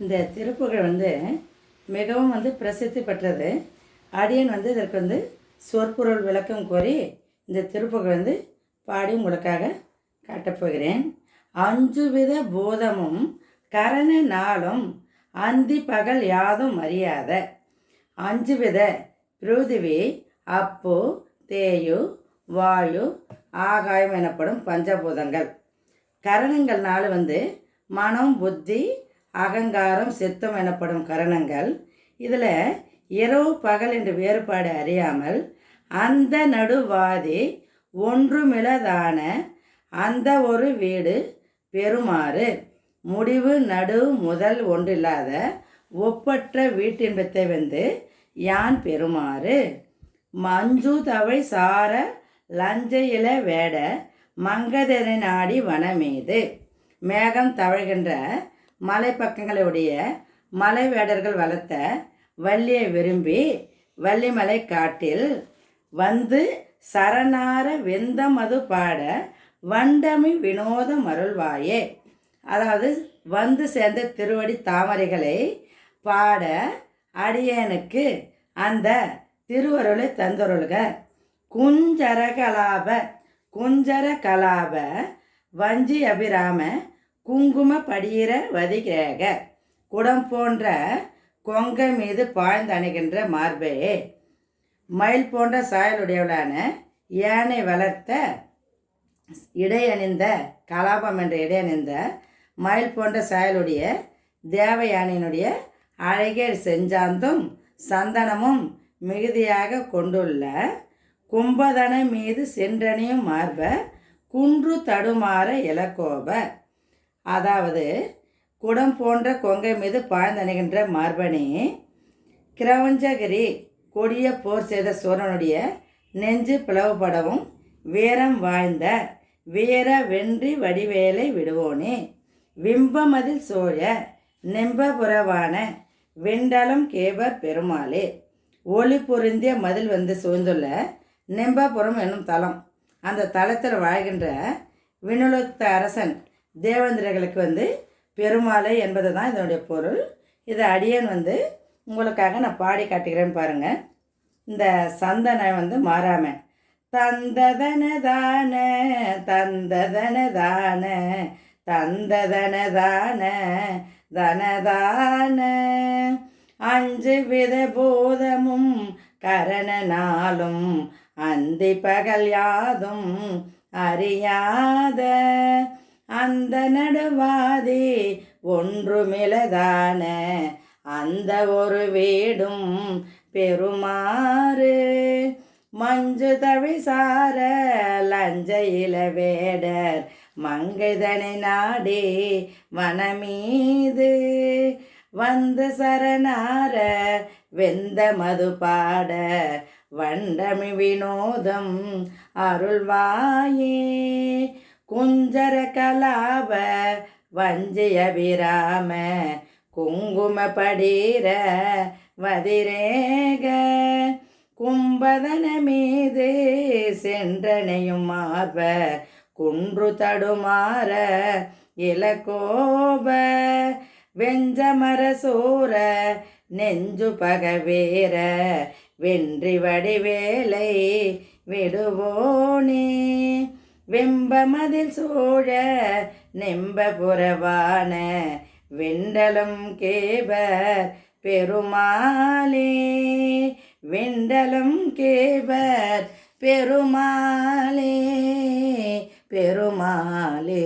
இந்த திருப்புகழ் வந்து மிகவும் வந்து பிரசித்தி பெற்றது. அடியன் வந்து இதற்கு வந்து சொற்பொருள் விளக்கம் கோரி இந்த திருப்புகழ் வந்து பாடி உங்களுக்காக காட்டப்போகிறேன் அஞ்சு வித பூதமும் கரண நாளும் அந்தி பகல் யாதும் அறியாத. அஞ்சு வித பிருதிவி அப்பு தேயு வாயு ஆகாயம் எனப்படும் பஞ்சபூதங்கள். கரணங்கள் நாள் வந்து மனம் புத்தி அகங்காரம் சித்தம் எனப்படும் கரணங்கள். இதில் இரவு பகல் என்று வேறுபாடு அறியாமல் அந்த நடுவாதி ஒன்றுமிலதான அந்த ஒரு வீடு பெறுமாறு முடிவு நடு முதல் ஒன்றில்லாத ஒப்பற்ற வீட்டின்பத்தை வந்து யான் பெறுமாறு? மஞ்சு தவை சார லஞ்ச இல வேட மங்கதனை நாடி வனமீது. மேகம் தவழ்கின்ற மலைப்பக்கங்களுடைய மலை வேடர்கள் வளர்த்த வள்ளியை விரும்பி வள்ளிமலை காட்டில் வந்து சரணார வெந்தமது பாட வண்டமி வினோத மருள்வாயே. அதாவது வந்து சேர்ந்த திருவடி தாமரைகளை பாட அடியேனுக்கு அந்த திருவருளை தந்தருள்க. குஞ்சர கலாப குஞ்சர கலாப வஞ்சி அபிராம குங்கும படியிற வதிகிரக. குடம் போன்ற கொங்கை மீது பாய்ந்து அணைகின்ற மார்பே. மயில் போன்ற சாயலுடையவளான யானை வளர்த்த இடையணிந்த கலாபம் என்ற இடையணிந்த மயில் போன்ற சாயலுடைய தேவ யானையினுடைய அழகிய செஞ்சாந்தும் சந்தனமும் மிகுதியாக கொண்டுள்ள கும்பதன மீது சென்றணியும் மார்ப குன்று தடுமாற இலக்கோப அதாவது குடம் போன்ற கொங்கை மீது பாய்ந்தணுகின்ற மார்பனே கிரவஞ்சகிரி கொடிய போர் செய்த சோழனுடைய நெஞ்சு பிளவுபடவும் வீரம் வாய்ந்த வீர வென்றி வடிவேலை விடுவோனே. விம்பமதில் சோழ நெம்பபுரவான வெண்டலம் கேப பெருமாளே ஒளி பொருந்திய மதில் வந்து சூழ்ந்துள்ள நெம்பாபுரம் என்னும் தலம். அந்த தலத்தில் வாழ்கின்ற விண்ணுலத்த அரசன் தேவேந்திரர்களுக்கு வந்து பெருமாளை என்பது தான் இதனுடைய பொருள். இதை அடியன் வந்து உங்களுக்காக நான் பாடி காட்டுகிறேன் பாருங்கள் இந்த சந்தனை வந்து மாறாம தந்ததன தான தந்ததன தான தந்ததன தான தனதான அஞ்சு வித போதமும் கரணனாலும் அந்தி பகல் யாதும் அறியாத. அந்த நடவாதே ஒன்றுமிலதான. அந்த ஒரு வீடும் பெருமாறு மஞ்சு தவிசார லஞ்ச இல வேடர் மங்கைதனை நாடே வனமீது வந்து சரணார வெந்த மது பாட வண்டமி வினோதம் அருள்வாயே. குஞ்சர கலாப வஞ்சிய விராம குங்கும படீர வதிரேக. கும்பதன மீது சென்றனையும் மார்ப குன்று தடுமாற இலக்கோப வெஞ்சமர சூர நெஞ்சு பகவேர வென்றி வடிவேலை விடுவோனே. வெம்பமதில் சோழ நெம்ப புறவான வெண்டலம் கேபர் பெருமாளே. வெண்டலம் கேபர் பெருமாளே பெருமாளே.